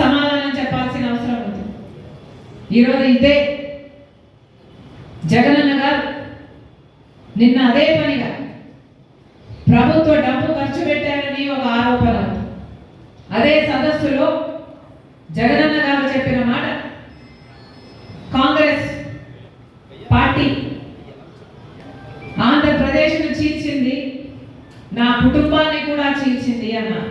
సమాధానం చెప్పాల్సిన అవసరం ఉంది. ఈరోజు ఇదే జగనన్న గారు నిన్న అదే పనిగా ప్రభుత్వ డబ్బు ఖర్చు పెట్టారని ఒక ఆరోపణ అదే సదస్సులో జగనన్న గారు చెప్పిన మాట కాంగ్రెస్ పార్టీ ఆంధ్రప్రదేశ్ను చీల్చింది నా కుటుంబాన్ని కూడా చీల్చింది అన్నారు.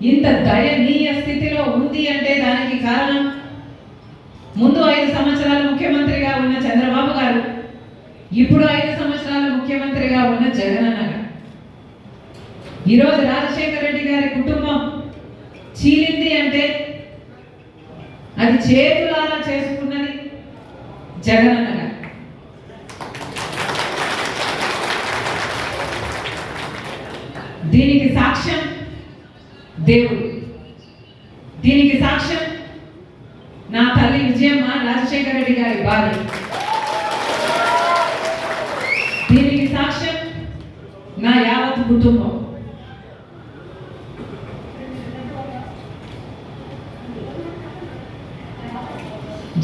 ఇంత దయనీయ స్థితిలో ఉంది అంటే దానికి కారణం ముందు ఐదు సంవత్సరాలు ముఖ్యమంత్రిగా ఉన్న చంద్రబాబు గారు ఇప్పుడు ఐదు సంవత్సరాలు ముఖ్యమంత్రిగా ఉన్న జగనన్న గారు ఈరోజు రాజశేఖర రెడ్డి గారి కుటుంబం చీలింది అంటే అది చేతులారా చేసుకున్నది జగనన్న గారు దీనికి సాక్ష్యం దేవుడు. దీనికి సాక్ష్యం నా తల్లి విజయమ్మ రాజశేఖర రెడ్డి గారి భార్య. దీనికి సాక్ష్యం నా యావత్ కుటుంబం.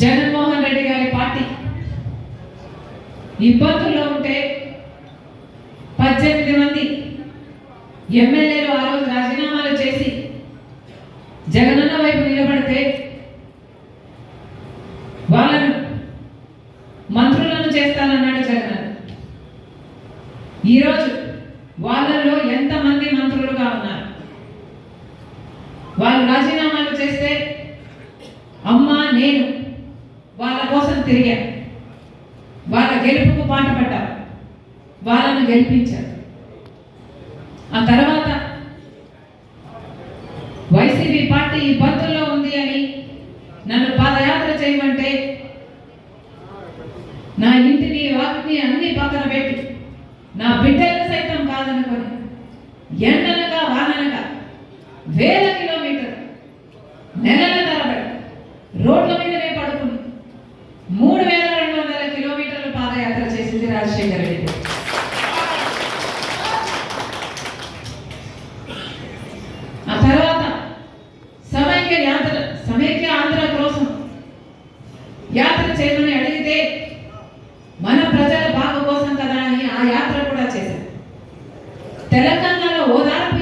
జగన్మోహన్ రెడ్డి గారి పార్టీ ఇబ్బందుల్లో ఉంటే పద్దెనిమిది మంది ఎమ్మెల్యేలు ఆరు జగనన్న వైపు నిలబడితే వాళ్ళను మంత్రులను చేస్తానన్నాడు జగన్ ఈరోజు వాళ్ళలో ఎంతమంది మంత్రులుగా ఉన్నారు? వాళ్ళు రాజీనామాలు చేస్తే అమ్మా నేను వాళ్ళ కోసం తిరిగాను. వాళ్ళ గెలుపుకు పాట వాళ్ళను గెలిపించారు ఆ తర్వాత వైసీపీ పార్టీ ఇబ్బందుల్లో ఉంది అని నన్ను పాదయాత్ర చేయమంటే నా ఇంటిని వాకిని అన్ని పక్కన పెట్టి నా బిడ్డలు సైతం కాదనుకొని ఎండనగా వాననగా వేల కిలోమీటర్ నెలల తరబడి రోడ్ల మీదనే పడుకుని మూడు వేల రెండు వందల కిలోమీటర్లు పాదయాత్ర చేసింది రాజశేఖర రెడ్డి. యాత్ర చేయమని అడిగితే మన ప్రజల బాగు కోసం కదా అని ఆ యాత్ర కూడా చేశారు. తెలంగాణలో ఓదార్పు